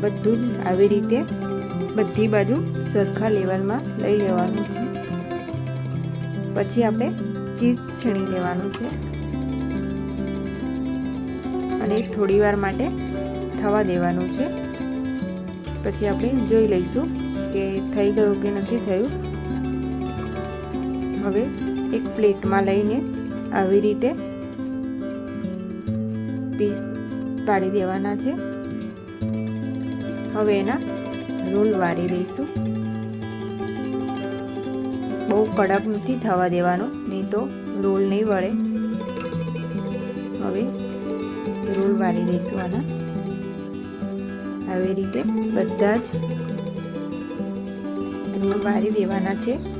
બધું આવી રીતે બધી બાજુ સરખા લેવલમાં લઈ લેવાનું છે. પછી આપણે ચીઝ છીણી લેવાનું છે. અને થોડી વાર માટે થવા દેવાનું છે. પછી આપણે જોઈ લઈશું કે થઈ ગયું કે નથી થયું. હવે એક પ્લેટમાં લઈને આવી રીતે પીસ પાડી દેવાના છે. હવે એના રોલ વાળી દઈશું. બહુ કડક નથી થવા દેવાનો, નહીં તો રોલ નહીં વળે. હવે રોલ વાળી દઈશું આના. આવી રીતે બધા જ રોલ વાળી દેવાના છે.